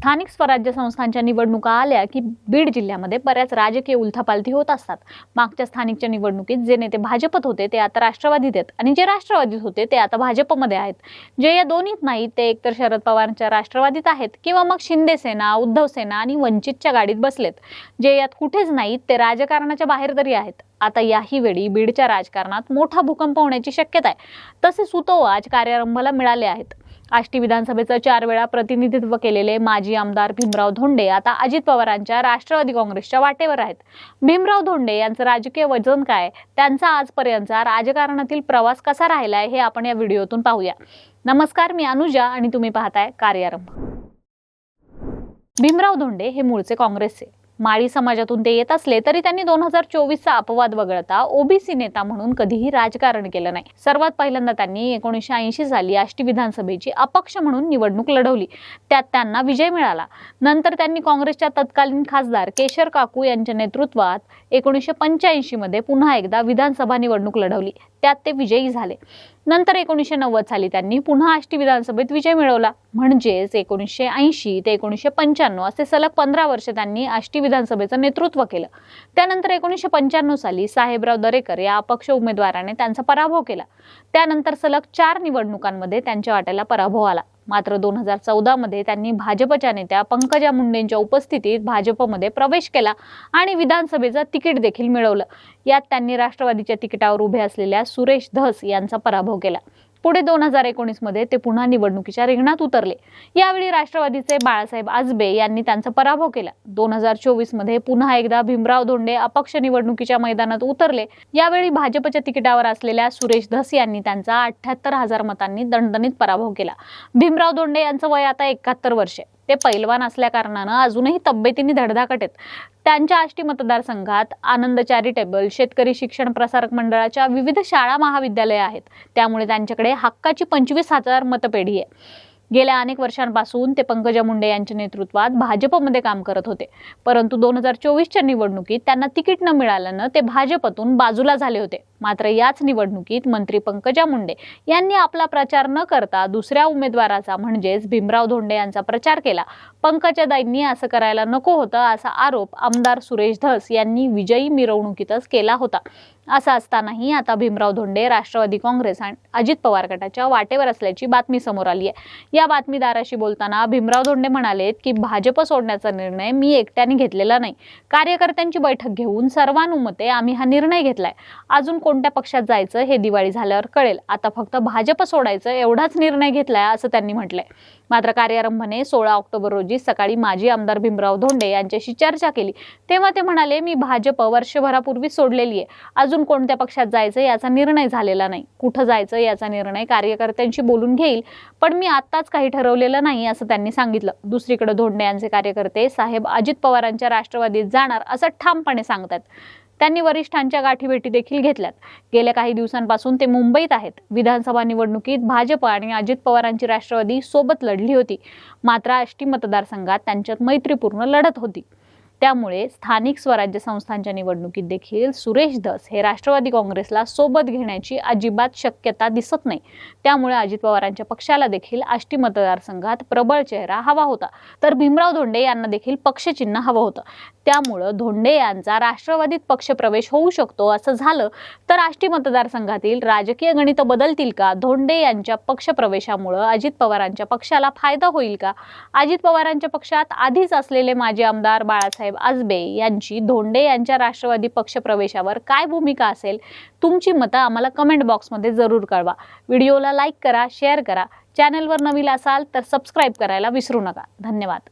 स्थानिक स्वराज्य संस्थांच्या निवडणुका आल्या की बीड जिल्ह्यामध्ये बऱ्याच राजकीय उलथापालथी होत असतात. मागच्या स्थानिकच्या निवडणुकीत जे नेते भाजपत होते ते आता राष्ट्रवादीत आहेत आणि जे राष्ट्रवादीत होते ते आता भाजपमध्ये आहेत. जे या दोन्हीत नाहीत ते एकतर शरद पवारांच्या राष्ट्रवादीत आहेत किंवा मग शिंदे सेना उद्धव सेना आणि वंचितच्या गाडीत बसलेत. जे यात कुठेच नाहीत ते राजकारणाच्या बाहेर तरी आहेत. आता याही वेळी बीडच्या राजकारणात मोठा भूकंप होण्याची शक्यता आहे. तसे सुतोव आज कार्यारंभाला मिळाले आहेत. आष्टी विधानसभेचं चार वेळा प्रतिनिधित्व केलेले माजी आमदार भीमराव धोंडे आता अजित पवारांच्या राष्ट्रवादी काँग्रेसच्या वाटेवर आहेत. भीमराव धोंडे यांचं राजकीय वजन काय? त्यांचा आजपर्यंतचा राजकारणातील प्रवास कसा राहिलाय हे आपण या व्हिडिओतून पाहूया. नमस्कार मी अनुजा आणि तुम्ही पाहताय कार्यारंभ भीमराव धोंडे हे मूळचे काँग्रेसचे. माळी समाजातून ते येत असले तरी त्यांनी दोन हजार चोवीसचा अपवाद वगळता ओबीसी नेता म्हणून कधीही राजकारण केलं नाही. सर्वात पहिल्यांदा त्यांनी एकोणीसशे ऐंशी साली आष्टी विधानसभेची अपक्ष म्हणून निवडणूक लढवली. त्यात त्यांना विजय मिळाला. नंतर त्यांनी काँग्रेसच्या तत्कालीन खासदार केशर काकू यांच्या नेतृत्वात एकोणीसशे पंच्याऐंशी मध्ये पुन्हा एकदा विधानसभा निवडणूक लढवली. त्यात ते विजयी झाले. नंतर एकोणीसशे नव्वद साली त्यांनी पुन्हा आष्टी विधानसभेत विजय मिळवला. म्हणजेच एकोणीसशे ऐंशी ते एकोणीसशे पंच्याण्णव असे सलग पंधरा वर्ष त्यांनी आष्टी विधानसभेचं नेतृत्व केलं. त्यानंतर एकोणीसशे पंच्याण्णव साली साहेबराव दरेकर या अपक्ष उमेदवाराने त्यांचा पराभव केला. त्यानंतर सलग चार निवडणुकांमध्ये त्यांच्या वाट्याला पराभव आला. मात्र दोन हजार चौदामध्ये त्यांनी भाजपच्या नेत्या पंकजा मुंडेंच्या उपस्थितीत भाजपमध्ये प्रवेश केला आणि विधानसभेचं तिकीट देखील मिळवलं. यात त्यांनी राष्ट्रवादीच्या तिकिटावर उभे असलेल्या सुरेश धस यांचा पराभव केला. पुढे दोन हजार एकोणीसमध्ये ते पुन्हा निवडणुकीच्या रिंगणात उतरले. यावेळी राष्ट्रवादीचे बाळासाहेब आजबे यांनी त्यांचा पराभव केला. दोन हजार चोवीसमध्ये पुन्हा एकदा भीमराव धोंडे अपक्ष निवडणुकीच्या मैदानात उतरले. यावेळी भाजपच्या तिकिटावर असलेल्या सुरेश धस यांनी त्यांचा अठ्याहत्तर हजार मतांनी दणदणीत पराभव केला. भीमराव धोंडे यांचं वय आता एकाहत्तर वर्षे. ते पैलवान असल्या कारणानं अजूनही तब्येतीने धडधाकट आहेत. त्यांच्या आष्टी मतदारसंघात आनंद चॅरिटेबल शेतकरी शिक्षण प्रसारक मंडळाच्या विविध शाळा महाविद्यालय आहेत. त्यामुळे त्यांच्याकडे हक्काची पंचवीस हजार मतपेढी आहे. गेल्या अनेक वर्षांपासून ते पंकजा मुंडे यांच्या नेतृत्वात भाजपमध्ये काम करत होते. परंतु दोन हजार चोवीसच्या निवडणुकीत त्यांना तिकीट न मिळाल्यानं ते भाजपतून बाजूला झाले होते. मात्र याच निवडणुकीत मंत्री पंकजा मुंडे यांनी आपला प्रचार न करता दुसऱ्या उमेदवाराचा म्हणजेच भीमराव धोंडे यांचा प्रचार केला. पंकजादाईंनी असं करायला नको होतं असा आरोप आमदार सुरेश धस यांनी विजयी मिरवणुकीतच केला होता. असं असतानाही आता भीमराव धोंडे राष्ट्रवादी काँग्रेस आणि अजित पवार गटाच्या वाटेवर असल्याची बातमी समोर आली आहे. या बातमीदाराशी बोलताना भीमराव धोंडे म्हणालेत की भाजप सोडण्याचा निर्णय मी एकट्याने घेतलेला नाही. कार्यकर्त्यांची बैठक घेऊन सर्वानुमते आम्ही हा निर्णय घेतलाय. अजून कोणत्या पक्षात जायचं हे दिवाळी झाल्यावर कळेल. आता फक्त भाजप सोडायचं एवढाच निर्णय घेतलाय असं त्यांनी म्हटलंय. मात्र कार्यारंभने सोळा ऑक्टोबर रोजी सकाळी माजी आमदार भीमराव धोंडे यांच्याशी चर्चा केली. तेव्हा ते म्हणाले मी भाजप वर्षभरापूर्वी सोडलेली आहे. अजून कोणत्या पक्षात जायचं याचा निर्णय झालेला नाही. कुठं जायचं याचा निर्णय कार्यकर्त्यांशी बोलून घेईल. पण मी आत्ताच काही ठरवलेलं नाही असं त्यांनी सांगितलं. दुसरीकडे धोंडे यांचे कार्यकर्ते साहेब अजित पवारांच्या राष्ट्रवादीत जाणार असं ठामपणे सांगतात. त्यांनी वरिष्ठांच्या गाठीभेटी देखील घेतल्यात. गेल्या काही दिवसांपासून ते मुंबईत आहेत. विधानसभा निवडणुकीत भाजप आणि अजित पवारांची राष्ट्रवादी सोबत लढली होती. मात्र आष्टी मतदारसंघात त्यांच्यात मैत्रीपूर्ण लढत होती. त्यामुळे स्थानिक स्वराज्य संस्थांच्या निवडणुकीत देखील सुरेश धस हे राष्ट्रवादी काँग्रेसला सोबत घेण्याची अजिबात शक्यता दिसत नाही. त्यामुळे अजित पवारांच्या पक्षाला देखील आष्टी मतदारसंघात प्रबळ चेहरा हवा होता. तर भीमराव धोंडे यांना देखील पक्षचिन्ह हवं होतं. त्यामुळं धोंडे यांचा राष्ट्रवादीत पक्षप्रवेश होऊ शकतो असं झालं. तर आष्टी मतदारसंघातील राजकीय गणित बदलतील का? धोंडे यांच्या पक्षप्रवेशामुळं अजित पवारांच्या पक्षाला फायदा होईल का? अजित पवारांच्या पक्षात आधीच असलेले माजी आमदार बाळासाहेब बाळासाहेब आजबे यांची धोंडे यांच्या राष्ट्रवादी पक्षप्रवेशावर काय भूमिका असेल? तुमची मतं आम्हाला कमेंट बॉक्समध्ये जरूर कळवा. व्हिडिओला लाईक करा शेअर करा. चॅनलवर नवीन असाल तर सबस्क्राईब करायला विसरू नका. धन्यवाद.